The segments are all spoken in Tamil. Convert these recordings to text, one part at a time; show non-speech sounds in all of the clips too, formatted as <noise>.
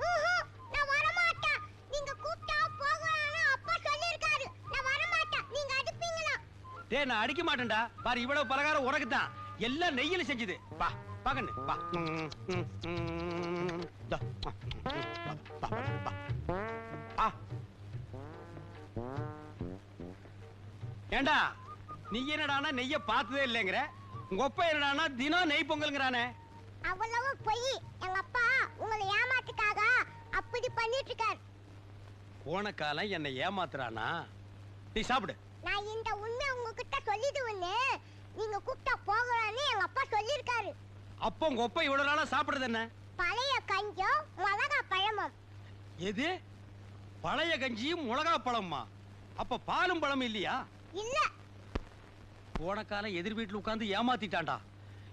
நான் டேய் நான் அடிக்க மாட்டேன்டா. பாரு இவ்வளவு பலகாரம் உனக்கு தான் எல்லாம் நெய்யில செஞ்சது. பா பகண்ணு பா ஏண்டா நீ என்னடானா நெய்ய பார்த்ததே இல்லைங்கிற? உங்க ஒப்ப என்னடானா தினம் நெய் பொங்கல்ங்கிறானே. அவ்வளவு பொய். எங்க அப்பா உங்களை ஏமாத்துக்காக அப்படி பண்ணிட்டு இருக்காரு போன காலம் என்னை ஏமாத்துறானா? நீ சாப்பிடு. நான் இந்த உண்மை உங்ககிட்ட சொல்லிடுவேன்னு நீங்க கூப்பிட்டா போகலாம்னு எங்க அப்பா சொல்லிருக்காரு அப்போ உங்க அப்பா இவ்வளவு நாளா சாப்பிடுறது என்ன? பழைய கஞ்சம் மிளகா பழமும். எது? பழைய கஞ்சியும் மிளகா பழம்மா அப்ப பாலும் பழம் இல்லையா? இல்ல. போன காலம் எதிர் வீட்டுல உட்கார்ந்து ஏமாத்திட்டான்டா.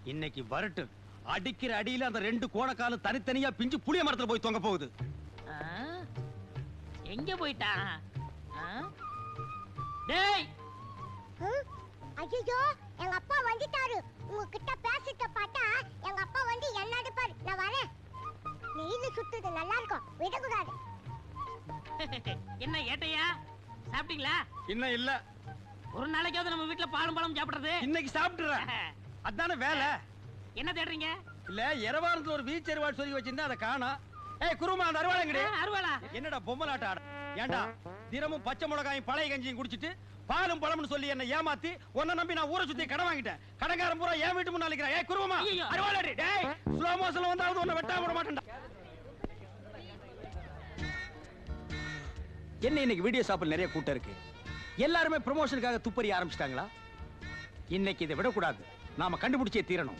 இன்னைக்கு வரட்டு அடிக்கிற அடியில அந்த ரெண்டு கோணக்காலம் தனித்தனியா பிஞ்சு புளிய மரத்துல போய் தொங்க போகுது. ஆ? எங்க போயிட்டான் ஆ? டேய்! ஐயோ எங்க அப்பா வந்துட்டாரு. உங்ககிட்ட பேசிட்ட பார்த்தா எங்க அப்பா வந்து என்ன அடிப்பாரு? நான் வரேன். நெய்ல சுத்துது நல்லா இருக்கும் விடக்கூடாது. <laughs> என்ன ஏட்டையா? சாப்பிட்டீங்களா? இன்னும் இல்ல. ஒரு நாளைக்காவது நம்ம வீட்ல பாலும் பழம் சாப்பிடுறது. இன்னைக்கு சாப்பிட்டுறேன். <laughs> அதானே வேலை? என்ன தேடுறீங்க? இல்ல இரவாரத்துல ஒரு வீச்சு அருவாள் சொல்லி வச்சிருந்தா அதை காணோம் ஏய் குருமா அந்த அருவாளைங்கடி அருவாளா? என்னடா பொம்மலாட்ட ஆட? ஏண்டா தினமும் பச்சை மிளகாயும் பழைய கஞ்சியும் குடிச்சிட்டு பாலும் பழம்னு சொல்லி என்ன ஏமாத்தி உன்னை நம்பி நான் ஊரை சுத்தி கடன் வாங்கிட்டேன். கடன்காரன் பூரா என் வீட்டு. ஏய் குருவமா ஐயையோ. அருவாளடி டேய் ஸ்லோ மோஷன்ல வந்தாவது உன்னை வெட்டாம விட மாட்டேன்டா. என்ன இன்னைக்கு வீடியோ ஷாப்பில் நிறைய கூட்டம் இருக்கு? எல்லாருமே ப்ரமோஷனுக்காக துப்பறி ஆரம்பிச்சிட்டாங்களா? இன்னைக்கு இதை விடக்கூடாது. நாம கண்டுபிடிச்சே தீரணும்.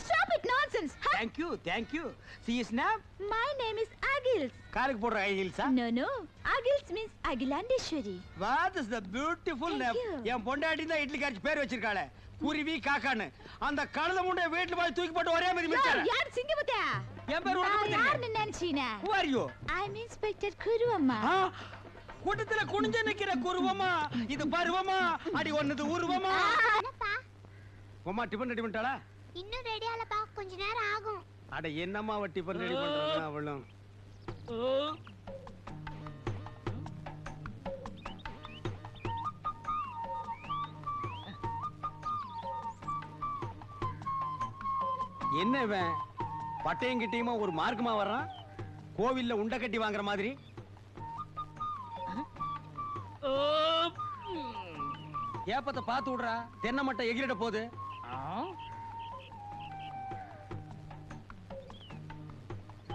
Stop it nonsense. Huh? Thank you thank you she is name My name is Agils. காருக்கு போடுற ஹை ஹீல்ஸா No, no. Agils means Agilandeshwari. The beautiful Thank name you. என் பொண்டாட்டி தான் இட்லி காரிச்சு பேர் வச்சிருக்காளே குருவி காக்கான்னு அந்த கழுத முண்டை வீட்டுல போய் தூக்கி போட்டு ஒரே மாதிரி மிச்சாரு யார் சிங்கமுத்தா? என் பேர் உனக்கு. யாருன்னு நினைச்சீனா? Who are you? I'm Inspector Kuru அம்மா. ஆ, கூட்டத்துல குனிஞ்சு நிக்கிற குருவமா இது பருவமா அடி ஒன்னது உருவமா உமா டிபன் ரெடி பண்ணிட்டாளா இன்னும் ரெடி ஆலப்பா. கொஞ்ச நேரம் ஆகும். அட என்னம்மா அவ டிபன் ரெடி பண்றாங்க அவளும்? என்ன இவன்? பட்டையும் கிட்டியுமா ஒரு மார்க்கமா வர்றான்? கோவில்ல உண்டை கட்டி வாங்குற மாதிரி? ஏப்பத்தை பார்த்து விடுறா? தென்னை மட்டை எகிரிட போகுது.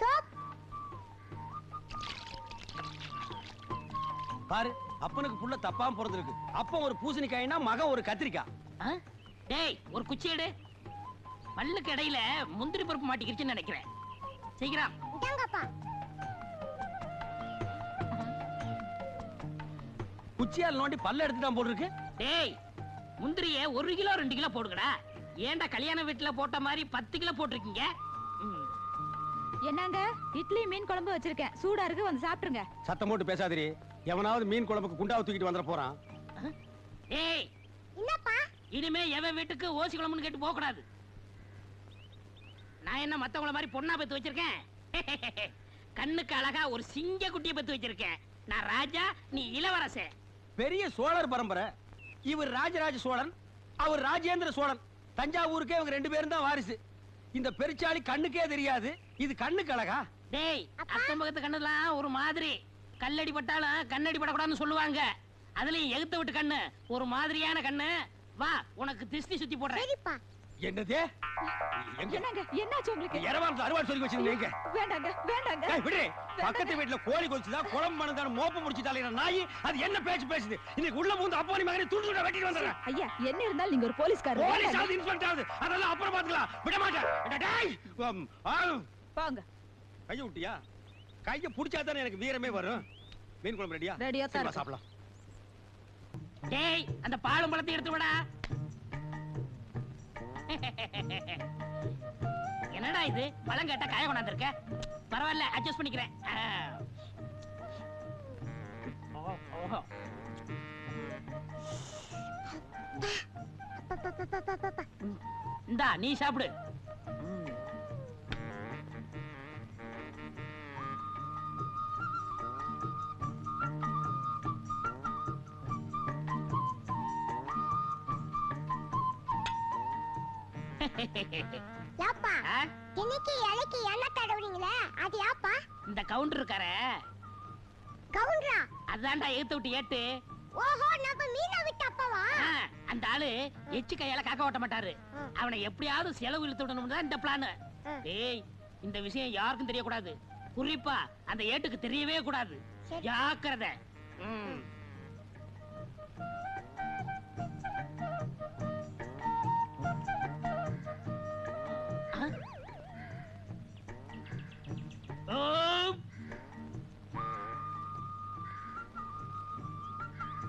சோப் பாரு அப்பனுக்கு புள்ள தப்பாம பிறந்திருக்கு அப்பன் ஒரு பூசணிக்காய்னா மகன் ஒரு கத்திரிக்காய்? டேய் ஒரு குச்சி எடு. பல்லுக்கு இடையில முந்திரி பருப்பு மாட்டிக்கிருச்சுன்னு நினைக்கிறேன். சீக்கிரம். இதாங்கப்பா குச்சியால் நோண்டி பல்ல எடுத்துட்டான் போல் இருக்கு டேய் முந்திரிய ஒரு கிலோ ரெண்டு கிலோ போடுங்கடா. ஏன்டா கல்யாண வீட்டுல போட்ட மாதிரி பத்து கிலோ போட்டிருக்கீங்க. என்னங்க? இட்லி மீன் குழம்பு வச்சிருக்கேன். சூடா இருக்கு வந்து சாப்பிட்டுருங்க. சத்தம் போட்டு பேசாதிரி எவனாவது மீன் குழம்புக்கு குண்டாவை தூக்கிட்டு வந்துட போறான். டேய் என்னப்பா? இனிமே எவன் வீட்டுக்கு ஓசி குழம்புன்னு கேட்டு போக கூடாது நான் என்ன மத்தவங்கள மாதிரி பொண்ணா பெத்து வச்சிருக்கேன்? <laughs> கண்ணுக்கு அழகா ஒரு சிங்க குட்டியை பெத்து வச்சிருக்கேன். நான் ராஜா நீ இளவரசன் பெரிய சோழர் பரம்பரை. இவர் ராஜராஜ சோழன் அவர் ராஜேந்திர சோழன். தஞ்சாவூருக்கே இவங்க ரெண்டு பேரும் தான் வாரிசு. இந்த பெருச்சாளி கண்ணுக்கே தெரியாது. இது கண்ணுக்கு அழகா? டேய் அக்கம் பக்கத்து கண்ணுலாம் ஒரு மாதிரி. கல்லடி பட்டாலும் கண்ணடி படக்கூடாதுன்னு சொல்லுவாங்க. அதுலயும் எகுத்த விட்டு கண்ணு. ஒரு மாதிரியான கண்ணு. வா உனக்கு திஷ்டி சுத்தி போடுறேன். என்னது? என்னங்க? என்னாச்சு உங்களுக்கு? இரவாரத்து அறுவாள் சொல்லி வச்சிருந்தீங்க வேண்டாங்க வேண்டாங்க. ஏய், விடு பக்கத்து வீட்டுல கோழி கொலிச்சுதா குழம்பு மணந்தான மோப்பம் முடிச்சு தலையிற நாய்? அது என்ன பேச்சு பேசுது? இன்னைக்கு உள்ள பூந்து அப்பா மகனை துண்டு துண்டா வெட்டிட்டு வந்துடுறேன். ஐயா என்ன இருந்தாலும் நீங்க ஒரு போலீஸ்காரர். போலீஸ். ஆகுது இன்ஸ்பெக்டர் ஆகுது அதெல்லாம் அப்புறம் பாத்துக்கலாம் விட மாட்டேன். போங்க கைய விட்டியா? கைய புடிச்சா தானே எனக்கு வீரமே வரும். மீன் குழம்பு ரெடியா ரெடியா. சாப்பிடலாம். டேய் அந்த பாலும் பழத்தை எடுத்து விடா என்னடா இது? பழம் கேட்டா காய கொண்டாந்துருக்க? பரவாயில்ல அட்ஜஸ்ட் பண்ணிக்கிறேன். இந்தா நீ சாப்பிடு. கவுண்டர் இருக்காரே. கவுண்டரா? அதான்டா ஏத்து விட்டு ஏட்டு. ஓஹோ நம்ம மீனை விட்டு அப்பவா? அந்த ஆளு எச்சு கையால காக்க ஓட்ட மாட்டாரு. அவனை எப்படியாவது செலவு இழுத்து விடணும் தான் இந்த பிளான். டேய் இந்த விஷயம் யாருக்கும் தெரியக்கூடாது. குறிப்பா அந்த ஏட்டுக்கு தெரியவே கூடாது. ஜாக்கிரதை.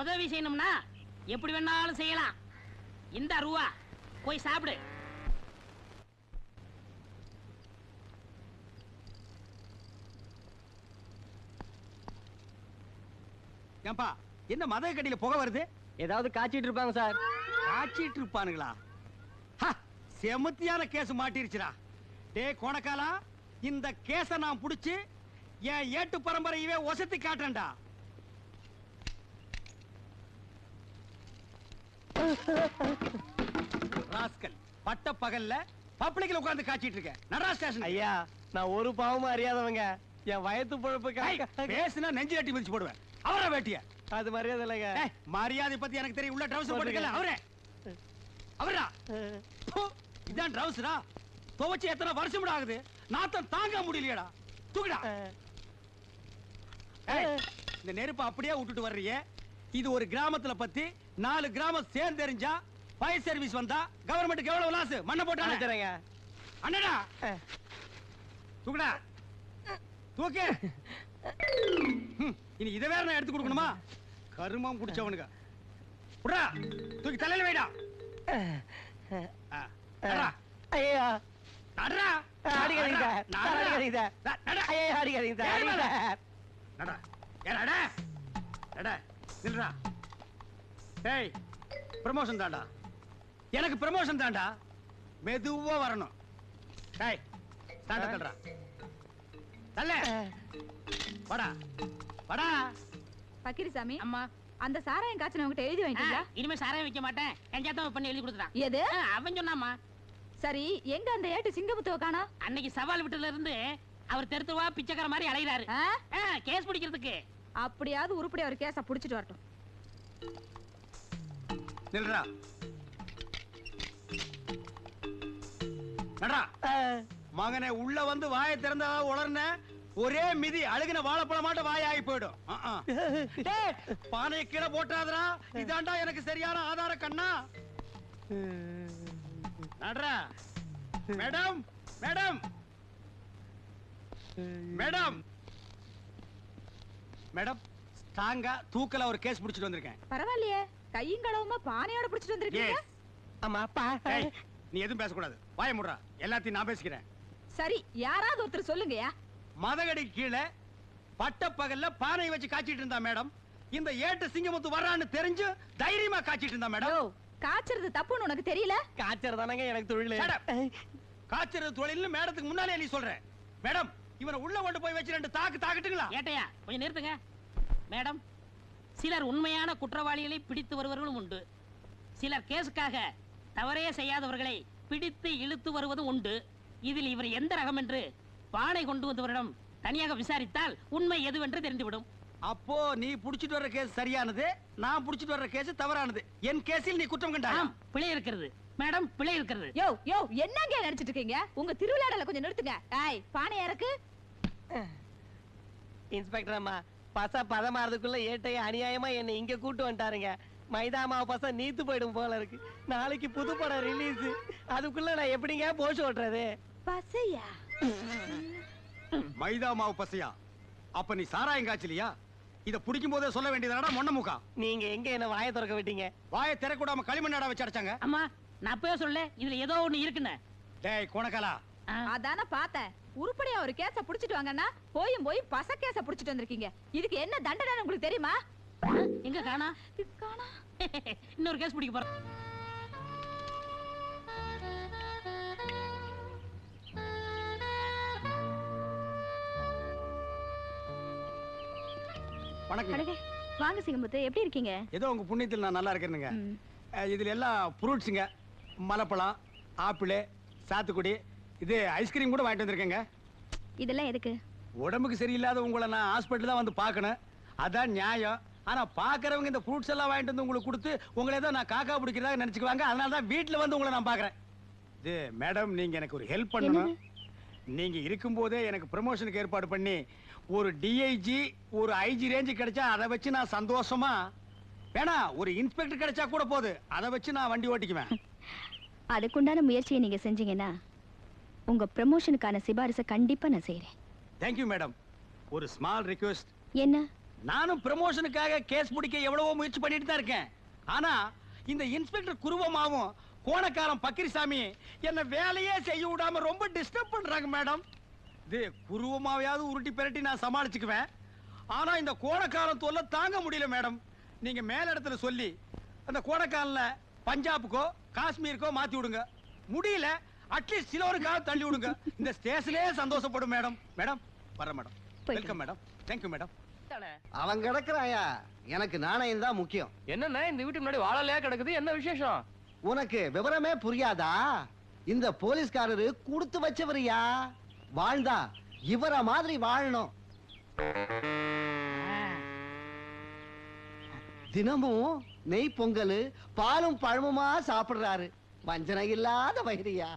உதவி செய்யணும்னா எப்படி வேணாலும் செய்யலாம். இந்த ரூவா போய் சாப்பிடு. ஏன்பா என்ன மத கடியில புகை வருது? ஏதாவது காய்ச்சிட்டு இருப்பாங்க சார். காய்ச்சிட்டு இருப்பானுங்களா? ஹ, செமத்தியான கேஸ் மாட்டிருச்சுடா. டேய் கோணக்காலா இந்த கேஸ நான் புடிச்சு என் ஏட்டு பரம்பரையவே ஒசத்தி காட்டுறேன்டா. ராஸ்கல் பட்ட பகல்ல பப்ளிக்ல உட்கார்ந்து காய்ச்சிட்டு இருக்க நடரா ஸ்டேஷன் ஐயா நான் ஒரு பாவமும் அறியாதவங்க. என் வயத்து ஏய், பொழப்புக்கு பேசுனா நெஞ்சு கட்டி மிதிச்சு போடுவேன். அவரை வேட்டிய? அது மரியாதை இல்லைங்க. மரியாதை பத்தி எனக்கு தெரியும். உள்ள ட்ரவுசர் போட்டுக்கல அவரே. அவரா இதான் ட்ரவுசரா துவைச்சு எத்தனை வருஷம் ஆகுது? நாத்தம் தாங்க முடியலையடா. தூக்குடா. இந்த நெருப்பை அப்படியே விட்டுட்டு வர்றியே இது ஒரு கிராமத்துல பத்தி நாலு கிராமம் சேர்ந்தெரிஞ்சா ஃபயர் சர்வீஸ் வந்தா கவர்மெண்ட்டுக்கு எவ்வளவு லாஸ் மண்ணை போட்டாங்க அனுப்பிச்சுறேங்க. அண்ணடா தூக்குடா தூக்கு இனி இதை வேற நான் எடுத்து கொடுக்கணுமா கருமம் குடிச்சவனுங்க விட்றா தூக்கி தலையில வைடா ஐயா நடடா. அடிக்காதீங்க சார் நடடா. சார், அடிக்காதீங்க சார் நட, நட. ஐயா அடிக்காதீங்க சார் ஏன் அடிங்க மேல? சார் நடா. ஏன் நட? நட. நில்றா. டேய் ப்ரமோஷன் தான்டா. எனக்கு ப்ரமோஷன் தான்டா. மெதுவா வரணும். டேய் ஸ்டாண்ட தள்ளுடா தள்ள. வாடா. வாடா. பக்கிரிசாமி அம்மா. அந்த சாராயம் காய்ச்சன உங்ககிட்ட எழுதி வாங்கிட்டீங்களா? இனிமே சாராயம் வைக்க மாட்டேன். கஞ்சாத்தம் பண்ணி எழுதி கொடுத்துட்டான் எது? அவன் சொன்னாமா சரி எங்க அந்த ஏட்டு சிங்கமுத்துவ காணா? அன்னைக்கு சவால் விட்டுல இருந்து அவர் தெருத்துவா பிச்சைக்கார மாதிரி அலைகிறாரு கேஸ் பிடிக்கிறதுக்கு. அப்படியாவது உருப்படி அவர் கேஸ புடிச்சிட்டு வரட்டும். நில்றா. நடா மகனே உள்ள வந்து வாயை திறந்தா உளர்ன ஒரே மிதி அழுகின வாழைப்பழமாட்ட வாய் ஆகி போயிடும். பானையை கீழே போட்டாதடா இதாண்டா எனக்கு சரியான ஆதார கண்ணா. நடரா மேடம் மேடம். மேடம். மேடம் ஸ்ட்ராங்கா தூக்கல ஒரு கேஸ் பிடிச்சிட்டு வந்திருக்கேன். பரவாயில்லையே. கையும் கடவுமா பானையோட புடிச்சிட்டு வந்திருக்கீங்க. ஆமா அப்பா நீ எதுவும் பேசக்கூடாது. வாய முடுறா. எல்லாத்தையும் நான் பேசிக்கிறேன். சரி யாராவது ஒருத்தர் சொல்லுங்கயா மதகடி கீழே பட்ட பகல்ல பானை வச்சு காய்ச்சிட்டு இருந்தா மேடம். இந்த ஏட்டு சிங்கமுத்து வர்றான்னு தெரிஞ்சு தைரியமா காய்ச்சிட்டு இருந்தா மேடம். காய்ச்சறது தப்புன்னு உனக்கு தெரியல? காய்ச்சல் தானங்க எனக்கு தொழில். காய்ச்சறது தொழில்னு மேடத்துக்கு முன்னாலே நீ சொல்ற. மேடம் இவனை உள்ள கொண்டு போய் வச்சு ரெண்டு தாக்கு தாக்கட்டுங்களா? ஏட்டையா கொஞ்சம் நிறுத்துங்க. மேடம் சிலர் உண்மையான குற்றவாளிகளை பிடித்து வருவர்களும் உண்டு. சிலர் கேஸுக்காக தவறே செய்யாதவர்களை பிடித்து இழுத்து வருவதும் உண்டு. இதில் இவர் எந்த ரகம் என்று பானை கொண்டு வந்தவரிடம் தனியாக விசாரித்தால் உண்மை எதுவென்று தெரிந்துவிடும். அப்போ நீ புடிச்சிட்டு வர்ற கேஸ் சரியானது நான் புடிச்சிட்டு வர்ற கேஸ் தவறானது. என் கேஸில் நீ குற்றம் கண்டாயா? ஆம் பிழை இருக்கிறது. மேடம் பிழை இருக்கிறது. யோ யோ என்னங்க நடிச்சிட்டு இருக்கீங்க? உங்க திருவிழாடல கொஞ்சம் நிறுத்துங்க. ஏய் பானை இறக்கு. இன்ஸ்பெக்டர் அம்மா பச பதமாறதுக்குள்ள ஏட்டைய அநியாயமா என்னை இங்க கூட்டு வந்துட்டாருங்க. மைதா மாவு பச நீத்து போயிடும் போல இருக்கு. நாளைக்கு புது படம் ரிலீஸ் அதுக்குள்ள நான் எப்படிங்க போஷ் ஓட்டுறது? பசையா? மைதா மாவு பசையா? அப்ப நீ சாராயம் காய்ச்சலியா? இத பிடிக்கும் போதே சொல்ல வேண்டியதாடா மொன்ன முக்கா? நீங்க எங்க என்ன வாயை திறக்க விட்டீங்க? வாயை திறக்கூடாம களிமண்ணாடா வச்சு அடைச்சாங்க? அம்மா நான் அப்பவே சொல்ல இதுல ஏதோ ஒண்ணு இருக்குன்னு. டேய் கொணக்கலா. அதானே பார்த்தேன். உருப்படியா ஒரு கேஸ புடிச்சிட்டு வாங்கன்னா போயும் போய் பச கேஸ புடிச்சிட்டு வந்திருக்கீங்க. இதுக்கு என்ன தண்டனை உங்களுக்கு தெரியுமா? எங்க காணா? காணா. <laughs> இன்னொரு கேஸ் பிடிக்க போறோம் வணக்கம். வாங்க சிங்கமுத்து எப்படி இருக்கீங்க? ஏதோ உங்க புண்ணியத்தில் நான் நல்லா. அஹ், இதுல எல்லாம் ஃப்ரூட்ஸுங்க மலைப்பழம் ஆப்பிள் சாத்துக்குடி இது ஐஸ்கிரீம் கூட வாங்கிட்டு வந்திருக்கேங்க. இதெல்லாம் எதுக்கு? உடம்புக்கு சரியில்லாத உங்களை நான் ஹாஸ்பிட்டல் தான் வந்து பார்க்கணும். அதான் நியாயம். ஆனா பார்க்கறவங்க இந்த ஃப்ரூட்ஸ் எல்லாம் வாங்கிட்டு வந்து உங்களுக்கு கொடுத்து உங்களை ஏதோ நான் காக்கா பிடிக்கிறதா நினைச்சுக்குவாங்க. அதனால தான் வீட்டில் வந்து உங்களை நான் பார்க்கறேன். இது மேடம் நீங்க எனக்கு ஒரு ஹெல்ப் பண்ணணும். நீங்க இருக்கும்போதே எனக்கு ப்ரமோஷனுக்கு ஏற்பாடு பண்ணி ஒரு டிஐஜி ஒரு ஐஜி ரேஞ்சு கிடைச்சா அதை வச்சு நான் சந்தோஷமா வேணா ஒரு இன்ஸ்பெக்டர் கிடைச்சா கூட போகுது அதை வச்சு நான் வண்டி ஓட்டிக்குவேன். <laughs> அதுக்குண்டான முயற்சியை நீங்க செஞ்சீங்கன்னா உங்க ப்ரமோஷனுக்கான சிபாரிசை கண்டிப்பா நான் செய்றேன். தேங்க்யூ மேடம் ஒரு ஸ்மால் ரிக்வெஸ்ட் என்ன? நானும் ப்ரமோஷனுக்காக கேஸ் பிடிக்க எவ்வளவோ முயற்சி பண்ணிட்டு தான் இருக்கேன். ஆனா இந்த இன்ஸ்பெக்டர் குருவமாவும் கோணக்காரன் பக்கிரிசாமி என்ன வேலையே செய்ய விடாம ரொம்ப டிஸ்டர்ப் பண்றாங்க மேடம் இது குருவமாவையாவது உருட்டி பிரட்டி நான் சமாளிச்சுக்குவேன். ஆனா இந்த கோணக்காரன் தொல்லை தாங்க முடியல மேடம் நீங்க மேல இடத்துல சொல்லி அந்த கோணக்காரன்ல பஞ்சாபுக்கோ காஷ்மீருக்கோ மாத்தி விடுங்க. முடியல அட்லீஸ்ட் சிலோருக்காக தள்ளி விடுங்க. இந்த ஸ்டேஷன்லயே சந்தோஷப்படும் மேடம். மேடம் வரேன் madam. Welcome madam. Thank you madam. அவன் கிடக்குறாயா? எனக்கு நாணயம் தான் முக்கியம். என்னண்ணே இந்த வீட்டு முன்னாடி வாழலையா கிடக்குது? என்ன விசேஷம்? உனக்கு விவரமே புரியாதா? இந்த போலீஸ்காரரு கொடுத்து வச்சவரியா? வாழ்ந்தா இவர மாதிரி வாழணும். தினமும் நெய் பொங்கல் பாலும் பழமுமா சாப்பிடுறாரு. வஞ்சனை இல்லாத வயிறியா?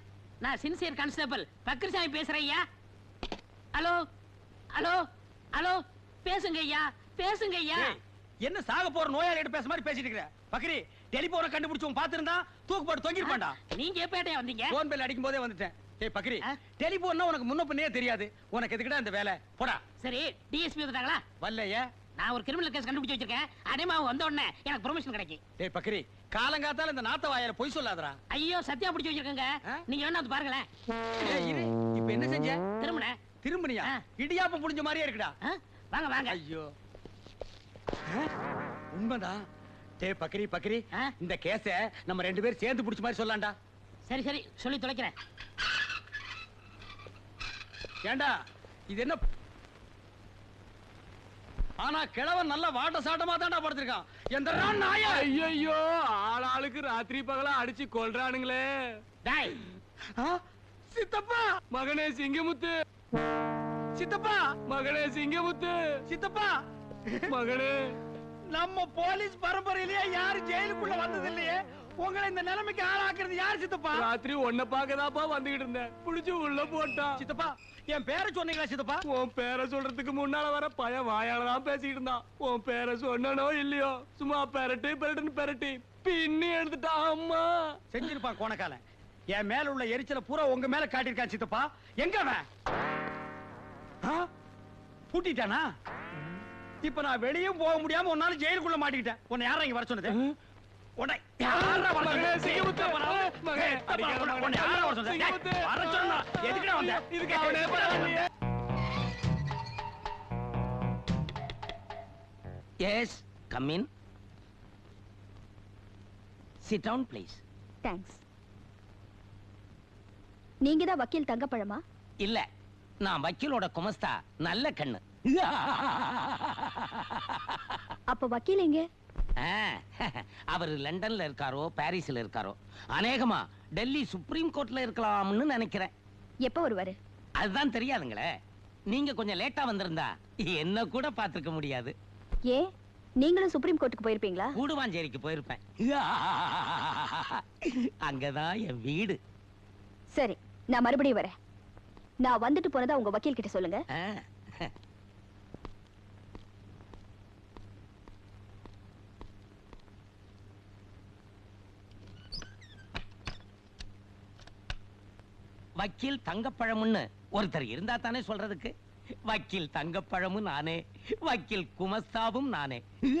நான் சின்சியர் கான்ஸ்டபிள் பக்ரிசாமி பேசுறேன் ஐயா ஹலோ? ஹலோ? ஹலோ? பேசுங்க ஐயா பேசுங்க ஐயா என்ன சாக போற நோயாளிகிட்ட பேச மாதிரி பேசிட்டு இருக்கிற? பக்ரி டெலிபோனை கண்டுபிடிச்சு உன் பாத்திருந்தா தூக்கு போட்டு தொங்கிருப்பான்டா நீங்க எப்ப ஏட்டையா வந்தீங்க? போன் பெல் அடிக்கும் போதே வந்துட்டேன் டேய் பக்ரி? டெலிபோன்னா உனக்கு முன்ன பின்னே தெரியாது. உனக்கு எதுக்குடா இந்த வேலை? போடா. சரி டிஎஸ்பி வந்துட்டாங்களா வரலையே. நான் ஒரு கிரிமினல் கேஸ் கண்டுபிடிச்சு வச்சிருக்கேன். அடைமாவு வந்த உடனே எனக்கு ப்ரொமோஷன் கிடைக்கும். டேய் பக்ரி காலங்காத்தால இந்த நாத்த வாயால பொய் சொல்லாதடா. ஐயோ சத்தியா பிடிச்சு வச்சிருக்கேங்க? நீங்க வேணா பாருங்களேன். இப்ப என்ன செஞ்ச? திரும்பின. திரும்பனியா. இடியாப்பம் புடிஞ்ச மாதிரியே இருக்குடா. வாங்க வாங்க. ஐயோ? உண்மைதான். டேய் பக்ரி பக்ரி ஆ? இந்த கேஸ நம்ம ரெண்டு பேரும் சேர்ந்து புடிச்ச மாதிரி சொல்லலாம்டா சரி சரி. சொல்லி தொலைக்கிறேன். ஏண்டா? இது என்ன ஆனா கிழவன் நல்ல வாட்ட சாட்டமா தான்டா படுத்திருக்கான். எந்த நாயா! ஐயோ ஆளாளுக்கு ராத்திரி பகலா அடிச்சு கொல்றானுங்களே. டாய்? சித்தப்பா! மகனே சிங்கமுத்து! சித்தப்பா! மகனே சிங்கமுத்து! சித்தப்பா! மகனே! நம்ம போலீஸ் பரம்பரையிலேயே யாரு ஜெயிலுக்குள்ள வந்தது இல்லையே உங்களை இந்த நிலைமைக்கு ஆளாக்குறது யார் சித்தப்பா? ராத்திரி உன்னை பார்க்கதாப்பா வந்துகிட்டு இருந்தேன். புடிச்சு உள்ள போட்டான் சித்தப்பா என் பேரை சொன்னீங்களா சித்தப்பா? உன் பேரை சொல்றதுக்கு முன்னால வர பையன் வாயால தான் பேசிக்கிட்டு இருந்தான். உன் பேரை சொன்னனோ இல்லையோ? சும்மா பெரட்டு பெரட்டுன்னு பெரட்டி. பின்னி எடுத்துட்டான் அம்மா. செஞ்சிருப்பான் கோணக்காலன் என் மேல உள்ள எரிச்சல பூரா உங்க மேல காட்டியிருக்கான் சித்தப்பா. எங்க அவன்? பூட்டிட்டானா? இப்ப நான் வெளியும் போக முடியாம உன்னால ஜெயிலுக்குள்ள மாட்டிக்கிட்டேன். உன்னை யாரா இங்க வர சொன்னது? உன்னை யாரா வர சொன்னது? சிங்கமுத்து, மகனே, அடிக்காத அடிக்காத உன்னை யாரா வர சொன்னது? சிங்கமுத்து. டேய், வர சொன்னா எதுக்குடா வந்த? இதுக்கு அவனே பரவாயில்லையே yes come in sit down please thanks நீங்க தான் வக்கீல் தங்கப்பழமா? இல்ல நான் வக்கீலோட குமஸ்தா நல்ல கண்ணு. அப்ப வக்கீல் எங்க? <laughs> அவர் லண்டன்ல இருக்காரோ பாரிஸ்ல இருக்காரோ. அநேகமா டெல்லி சுப்ரீம் கோர்ட்ல இருக்கலாம்னு நினைக்கிறேன். எப்ப வருவாரு? அதுதான் தெரியாதுங்களே. நீங்க கொஞ்சம் லேட்டா வந்திருந்தா என்ன கூட பார்த்திருக்க முடியாது. ஏன் நீங்களும் சுப்ரீம் கோர்ட்டுக்கு போயிருப்பீங்களா? கூடுவாஞ்சேரிக்கு போயிருப்பேன். <laughs> அங்கதான் என் வீடு. சரி நான் மறுபடியும் வரேன். நான் வந்துட்டு போனதா உங்க வக்கீல் கிட்ட சொல்லுங்க ஆ. வக்கீல் தங்கப்பழம்னு ஒருத்தர் இருந்தா தானே சொல்றதுக்கு? வக்கீல் தங்கப்பழமும் நானே. வக்கீல் குமஸ்தாவும் நானே. <laughs>